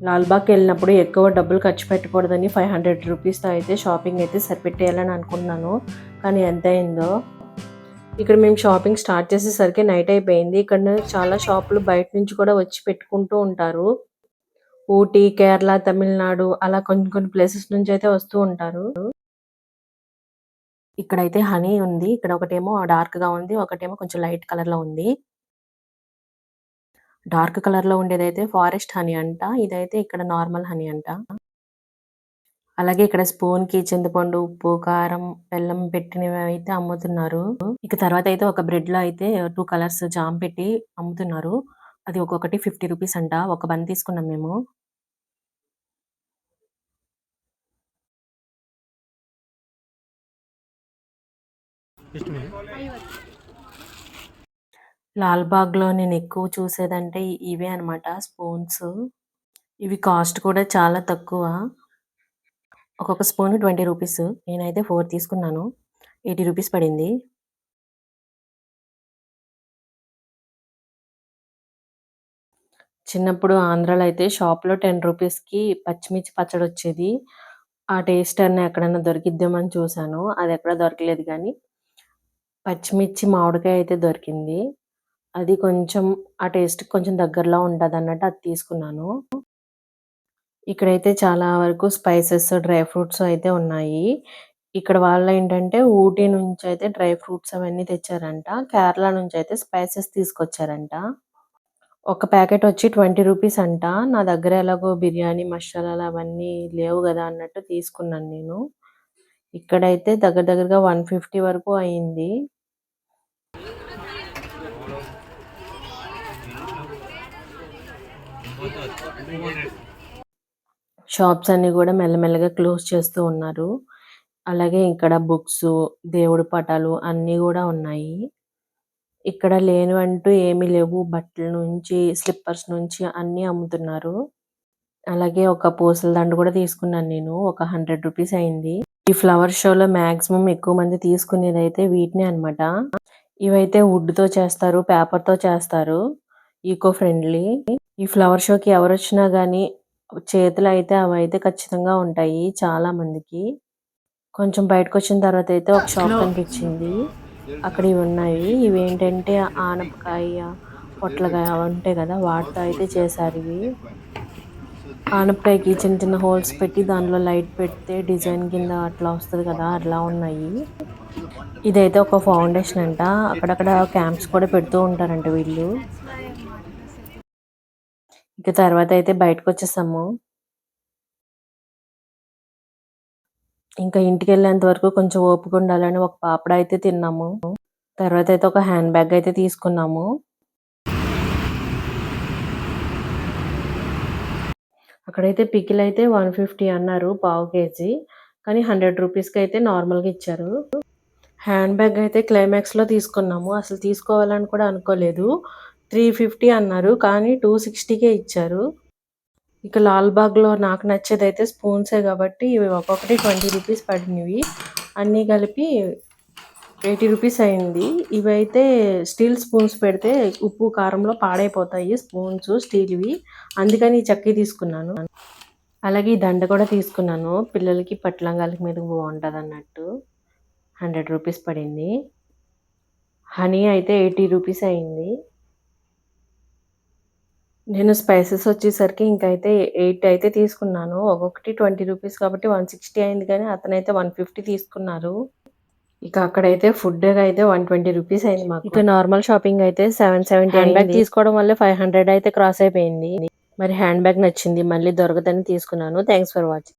లాల్బాగ్కి వెళ్ళినప్పుడు ఎక్కువ డబ్బులు ఖర్చు పెట్టకూడదని ఫైవ్ హండ్రెడ్ రూపీస్తో అయితే షాపింగ్ అయితే సరిపెట్టేయాలని అనుకున్నాను కానీ ఎంత అయిందో. ఇక్కడ మేము షాపింగ్ స్టార్ట్ చేసేసరికి నైట్ అయిపోయింది. ఇక్కడ చాలా షాపులు బయట నుంచి కూడా వచ్చి పెట్టుకుంటూ ఉంటారు. ఊటీ కేరళ తమిళనాడు అలా కొన్ని కొన్ని ప్లేసెస్ నుంచి అయితే వస్తూ ఉంటారు. ఇక్కడైతే హనీ ఉంది. ఇక్కడ ఒకటేమో డార్క్గా ఉంది. ఒకటేమో కొంచెం లైట్ కలర్లో ఉంది. డార్క్ కలర్లో ఉండేది ఉండేదైతే ఫారెస్ట్ హనీ అంట ఇదైతే ఇక్కడ నార్మల్ హనీ అంట. అలాగే ఇక్కడ స్పూన్కి చింతపండు ఉప్పు కారం బెల్లం పెట్టినవి అయితే అమ్ముతున్నారు. ఇక తర్వాత అయితే ఒక బ్రెడ్లో అయితే టూ కలర్స్ జామ్ పెట్టి అమ్ముతున్నారు. అది ఒక్కొక్కటి ఫిఫ్టీ రూపీస్ అంట ఒక బన్ తీసుకున్నాం మేము. ఇష్టమే? లాల్బాగ్లో నేను ఎక్కువ చూసేదంటే ఇవే అనమాట స్పూన్స్. ఇవి కాస్ట్ కూడా చాలా తక్కువ. ఒక్కొక్క స్పూన్ ట్వంటీ రూపీస్. నేనైతే ఫోర్ తీసుకున్నాను. ఎయిటీ రూపీస్ పడింది. చిన్నప్పుడు ఆంధ్రాలో అయితే షాప్లో టెన్ రూపీస్కి పచ్చిమిర్చి పచ్చడి వచ్చేది. ఆ టేస్ట్ అన్న ఎక్కడైనా దొరికిద్దామని చూశాను. అది ఎక్కడ దొరకలేదు కానీ పచ్చిమిర్చి మామిడికాయ అయితే దొరికింది. అది కొంచెం ఆ టేస్ట్ కొంచెం దగ్గరలో ఉంటుంది అన్నట్టు అది తీసుకున్నాను. ఇక్కడైతే చాలా వరకు స్పైసెస్ డ్రై ఫ్రూట్స్ అయితే ఉన్నాయి. ఇక్కడ వాళ్ళు ఏంటంటే ఊటీ నుంచి అయితే డ్రై ఫ్రూట్స్ అవన్నీ తెచ్చారంట. కేరళ నుంచి అయితే స్పైసెస్ తీసుకొచ్చారంట. ఒక ప్యాకెట్ వచ్చి ట్వంటీ రూపీస్ అంట. నా దగ్గర ఎలాగో బిర్యానీ మసాలాలు అవన్నీ లేవు కదా అన్నట్టు తీసుకున్నాను నేను. ఇక్కడైతే దగ్గర దగ్గరగా వన్ ఫిఫ్టీ వరకు అయింది. షాప్స్ అన్ని కూడా మెల్లమెల్లగా క్లోజ్ చేస్తూ ఉన్నారు. అలాగే ఇక్కడ బుక్స్ దేవుడి పటాలు అన్నీ కూడా ఉన్నాయి. ఇక్కడ లేనివంటూ ఏమీ లేవు. బట్టల నుంచి స్లిప్పర్స్ నుంచి అన్నీ అమ్ముతున్నారు. అలాగే ఒక పూసల దండ కూడా తీసుకున్నాను నేను. ఒక హండ్రెడ్ రూపీస్ అయింది. ఈ ఫ్లవర్ షోలో మాక్సిమం ఎక్కువ మంది తీసుకునేది అయితే వీటినే అన్నమాట. ఇవైతే వుడ్తో చేస్తారు పేపర్తో చేస్తారు. ఈకో ఫ్రెండ్లీ ఈ ఫ్లవర్ షోకి ఎవరు వచ్చినా గానీ చేతులు అయితే అవి అయితే ఖచ్చితంగా ఉంటాయి చాలా మందికి. కొంచెం బయటకు వచ్చిన తర్వాత అయితే ఒక షాప్ కనిపించింది. అక్కడ ఇవి ఉన్నాయి. ఇవి ఏంటంటే ఆనపకాయ పొట్లకాయ అవి ఉంటాయి కదా వాటితో అయితే చేశారు ఇవి. ఆనపకాయకి చిన్న చిన్న హోల్స్ పెట్టి దానిలో లైట్ పెడితే డిజైన్ కింద అట్లా వస్తుంది కదా అట్లా ఉన్నాయి. ఇదైతే ఒక ఫౌండేషన్ అంట. అక్కడక్కడ క్యాంప్స్ కూడా పెడుతూ ఉంటారంట వీళ్ళు. ఇక తర్వాత అయితే బయటకు వచ్చేసాము ఇంకా ఇంటికి వెళ్ళేంత వరకు కొంచెం ఓపిక ఉండాలని ఒక పాపడ అయితే తిన్నాము. తర్వాత అయితే ఒక హ్యాండ్ బ్యాగ్ అయితే తీసుకున్నాము. అక్కడైతే పికిల్ అయితే వన్ ఫిఫ్టీ అన్నారు పావు కేజీ. కానీ హండ్రెడ్ రూపీస్కి అయితే నార్మల్గా ఇచ్చారు. హ్యాండ్ బ్యాగ్ అయితే క్లైమాక్స్లో తీసుకున్నాము. అసలు తీసుకోవాలని కూడా అనుకోలేదు. త్రీ ఫిఫ్టీ అన్నారు కానీ టూ సిక్స్టీకే ఇచ్చారు. ఇక లాల్బాగ్లో నాకు నచ్చేది అయితే స్పూన్సే కాబట్టి ఇవి ఒక్కొక్కటి ట్వంటీ రూపీస్ పడినవి. అన్నీ కలిపి ఎయిటీ రూపీస్ అయింది. ఇవైతే స్టీల్ స్పూన్స్ పెడితే ఉప్పు కారంలో పాడైపోతాయి స్పూన్స్ స్టీల్వి. అందుకని చక్కి తీసుకున్నాను. అలాగే ఈ దండ కూడా తీసుకున్నాను. పిల్లలకి పట్లంగాలకి మీద బాగుంటుంది అన్నట్టు హండ్రెడ్ రూపీస్ పడింది. హనీ అయితే ఎయిటీ రూపీస్ అయింది. నేను స్పైసెస్ వచ్చేసరికి ఇంకైతే ఎయిట్ అయితే తీసుకున్నాను. ఒక్కొక్కటి ట్వంటీ రూపీస్ కాబట్టి వన్ సిక్స్టీ అయింది కానీ అతనైతే వన్ ఫిఫ్టీ తీసుకున్నారు. ఇక అక్కడైతే ఫుడ్ అయితే వన్ ట్వంటీ రూపీస్ అయింది మాకు. ఇక నార్మల్ షాపింగ్ అయితే సెవెన్ సెవెంటీ హ్యాండ్ బ్యాగ్ తీసుకోవడం వల్ల ఫైవ్ హండ్రెడ్ అయితే క్రాస్ అయిపోయింది. మరి హ్యాండ్ బ్యాగ్ నచ్చింది మళ్ళీ దొరకదని తీసుకున్నాను. Thanks for watching